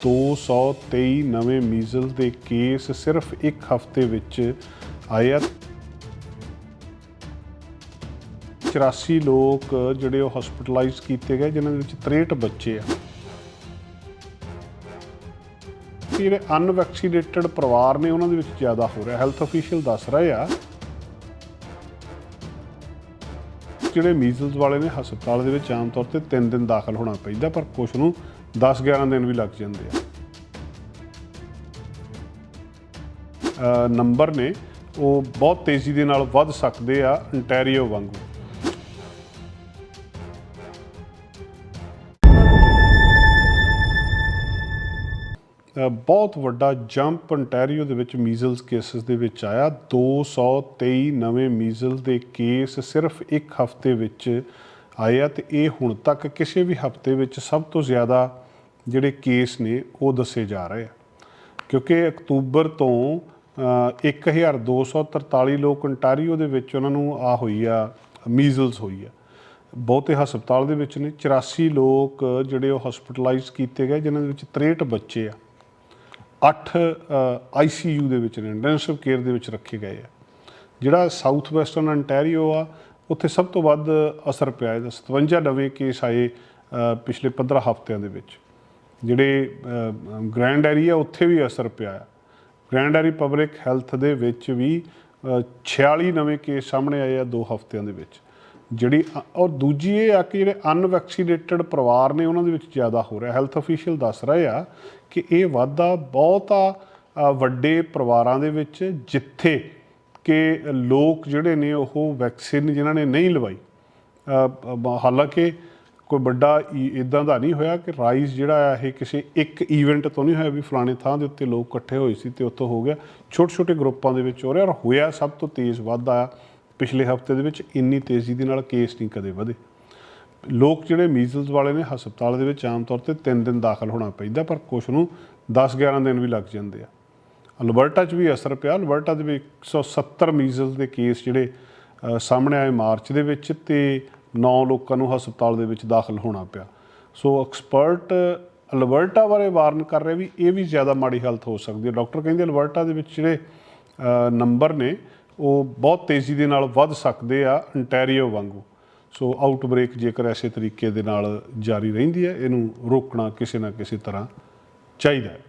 223 ਨਵੇਂ ਮੀਜ਼ਲ ਦੇ ਕੇਸ ਸਿਰਫ ਇੱਕ ਹਫ਼ਤੇ ਵਿੱਚ ਆਏ ਆ। 84 ਲੋਕ ਜਿਹੜੇ ਉਹ ਹਸਪੀਟਲਾਈਜ਼ ਕੀਤੇ ਗਏ, ਜਿਨ੍ਹਾਂ ਦੇ ਵਿੱਚ 63 ਬੱਚੇ ਆ। ਜਿਹੜੇ ਅਨਵੈਕਸੀਨੇਟਡ ਪਰਿਵਾਰ ਨੇ, ਉਹਨਾਂ ਦੇ ਵਿੱਚ ਜ਼ਿਆਦਾ ਹੋ ਰਿਹਾ। ਹੈਲਥ ਅਫੀਸ਼ੀਅਲ ਦੱਸ ਰਹੇ ਆ ਜਿਹੜੇ ਮੀਜ਼ਲਸ ਵਾਲੇ ਨੇ, ਹਸਪਤਾਲ ਦੇ ਵਿੱਚ ਆਮ ਤੌਰ ਤੇ 3 ਦਿਨ ਦਾਖਲ ਹੋਣਾ ਪੈਂਦਾ, ਪਰ ਕੁਝ ਨੂੰ 10-11 ਦਿਨ ਵੀ ਲੱਗ ਜਾਂਦੇ ਆ। ਨੰਬਰ ਨੇ ਉਹ ਬਹੁਤ ਤੇਜ਼ੀ ਦੇ ਨਾਲ ਵੱਧ ਸਕਦੇ ਆ ਅੰਟੈਰੀਓ ਵਾਂਗੂ। ਬਹੁਤ ਵੱਡਾ ਜੰਪ ਅੰਟੈਰੀਓ ਦੇ ਵਿੱਚ ਮੀਜ਼ਲਸ ਕੇਸਸ ਦੇ ਵਿੱਚ ਆਇਆ। 223 ਨਵੇਂ ਮੀਜ਼ਲ ਦੇ ਕੇਸ ਸਿਰਫ ਇੱਕ ਹਫ਼ਤੇ ਵਿੱਚ ਆਏ ਆ ਤੇ ਇਹ ਹੁਣ ਤੱਕ ਕਿਸੇ ਵੀ ਹਫ਼ਤੇ ਵਿੱਚ ਸਭ ਤੋਂ ਜ਼ਿਆਦਾ ਜਿਹੜੇ ਕੇਸ ਨੇ ਉਹ ਦੱਸੇ ਜਾ ਰਹੇ ਆ। ਕਿਉਂਕਿ ਅਕਤੂਬਰ ਤੋਂ ਅ, 1243 ਲੋਕ ਅੰਟਾਰੀਓ ਦੇ ਵਿੱਚ ਉਹਨਾਂ ਨੂੰ ਆ ਹੋਈ ਆ ਮੀਜ਼ਲਸ ਹੋਈ ਆ। ਬਹੁਤੇ ਹਸਪਤਾਲ ਦੇ ਵਿੱਚ ਨੇ 84 ਲੋਕ ਜਿਹੜੇ ਉਹ ਹਸਪੀਟਲਾਈਜ਼ ਕੀਤੇ ਗਏ ਜਿਨ੍ਹਾਂ ਦੇ ਵਿੱਚ 63 ਬੱਚੇ ਆ। 8 ਆਈਸੀਯੂ ਦੇ ਵਿੱਚ ਨੇ ਇੰਟੈਂਸਿਵ ਕੇਅਰ ਦੇ ਵਿੱਚ ਰੱਖੇ ਗਏ ਆ। ਜਿਹੜਾ ਸਾਊਥ ਵੈਸਟਰਨ ਅੰਟੈਰੀਓ ਆ ਉੱਥੇ ਸਭ ਤੋਂ ਵੱਧ ਅਸਰ ਪਿਆ ਇਹਦਾ। 57 ਨਵੇਂ ਕੇਸ ਆਏ ਪਿਛਲੇ 15 ਹਫ਼ਤਿਆਂ ਦੇ ਵਿੱਚ। ਜਿਹੜੇ ਗ੍ਰੈਂਡ ਏਰੀਆ ਉੱਥੇ ਵੀ ਅਸਰ ਪਿਆ ਆ। ਗ੍ਰੈਂਡ ਏਰੀ ਪਬਲਿਕ ਹੈਲਥ ਦੇ ਵਿੱਚ ਵੀ ਅ, 46 ਨਵੇਂ ਕੇਸ ਸਾਹਮਣੇ ਆਏ ਆ ਦੋ ਹਫ਼ਤਿਆਂ ਦੇ ਵਿੱਚ। ਜਿਹੜੀ ਅ- ਔਰ ਦੂਜੀ ਇਹ ਆ ਕਿ ਜਿਹੜੇ ਅਨਵੈਕਸੀਨੇਟਡ ਪਰਿਵਾਰ ਨੇ ਉਹਨਾਂ ਦੇ ਵਿੱਚ ਜ਼ਿਆਦਾ ਹੋ ਰਿਹਾ। ਹੈਲਥ ਅਫੀਸ਼ੀਅਲ ਦੱਸ ਰਹੇ ਆ ਕਿ ਇਹ ਵਾਧਾ ਬਹੁਤਾ ਵੱਡੇ ਪਰਿਵਾਰਾਂ ਦੇ ਵਿੱਚ ਜਿੱਥੇ ਕਿ ਲੋਕ ਜਿਹੜੇ ਨੇ ਉਹ ਵੈਕਸੀਨ ਜਿਨ੍ਹਾਂ ਨੇ ਨਹੀਂ ਲਵਾਈ ਹਾਲਾਂਕਿ ਕੋਈ ਵੱਡਾ ਇਦਾਂ ਦਾ ਨਹੀਂ ਹੋਇਆ ਕਿ ਰਾਈਜ਼ ਜਿਹੜਾ ਆ ਇਹ ਕਿਸੇ ਇੱਕ ਇਵੈਂਟ ਤੋਂ ਨਹੀਂ ਹੋਇਆ ਵੀ ਫਲਾਣੇ ਥਾਂ ਦੇ ਉੱਤੇ ਲੋਕ ਇਕੱਠੇ ਹੋਏ ਸੀ ਤੇ ਉੱਥੋਂ ਹੋ ਗਿਆ। ਛੋਟੇ ਛੋਟੇ ਗਰੁੱਪਾਂ ਦੇ ਵਿੱਚ ਹੋ ਰਿਹਾ ਔਰ ਹੋਇਆ ਸਭ ਤੋਂ ਤੇਜ਼ ਵਾਧਾ ਆ। ਪਿਛਲੇ ਹਫ਼ਤੇ ਦੇ ਵਿੱਚ ਇੰਨੀ ਤੇਜ਼ੀ ਦੇ ਨਾਲ ਕੇਸ ਨਹੀਂ ਕਦੇ ਵਧੇ। ਲੋਕ ਜਿਹੜੇ ਮੀਜ਼ਲਸ ਵਾਲੇ ਨੇ ਹਸਪਤਾਲ ਦੇ ਵਿੱਚ ਆਮ ਤੌਰ ਤੇ 3 ਦਿਨ ਦਾਖਲ ਹੋਣਾ ਪੈਂਦਾ ਪਰ ਕੁਝ ਨੂੰ 10-11 ਦਿਨ ਵੀ ਲੱਗ ਜਾਂਦੇ ਆ। ਅਲਬਰਟਾ 'ਚ ਵੀ ਅਸਰ ਪਿਆ। ਅਲਬਰਟਾ ਦੇ ਵਿੱਚ 170 ਮੀਜ਼ਲਸ ਦੇ ਕੇਸ ਜਿਹੜੇ ਸਾਹਮਣੇ ਆਏ ਮਾਰਚ ਦੇ ਵਿੱਚ ਤੇ 9 ਲੋਕਾਂ ਨੂੰ ਹਸਪਤਾਲ ਦੇ ਵਿੱਚ ਦਾਖਲ ਹੋਣਾ ਪਿਆ। ਸੋ ਐਕਸਪਰਟ ਅਲਬਰਟਾ ਬਾਰੇ ਵਾਰਨ ਕਰ ਰਹੇ ਵੀ ਇਹ ਵੀ ਜ਼ਿਆਦਾ ਮਾੜੀ ਹਾਲਤ ਹੋ ਸਕਦੀ ਹੈ। ਡਾਕਟਰ ਕਹਿੰਦੇ ਅਲਬਰਟਾ ਦੇ ਵਿੱਚ ਜਿਹੜੇ ਨੰਬਰ ਨੇ, ਉਹ ਬਹੁਤ ਤੇਜ਼ੀ ਦੇ ਨਾਲ ਵੱਧ ਸਕਦੇ ਆ ਅੰਟੈਰੀਓ ਵਾਂਗੂ। ਸੋ ਆਊਟਬ੍ਰੇਕ ਜੇਕਰ ਐਸੇ ਤਰੀਕੇ ਦੇ ਨਾਲ ਜਾਰੀ ਰਹਿੰਦੀ ਹੈ, ਇਹਨੂੰ ਰੋਕਣਾ ਕਿਸੇ ਨਾ ਕਿਸੇ ਤਰ੍ਹਾਂ ਚਾਹੀਦਾ ਹੈ।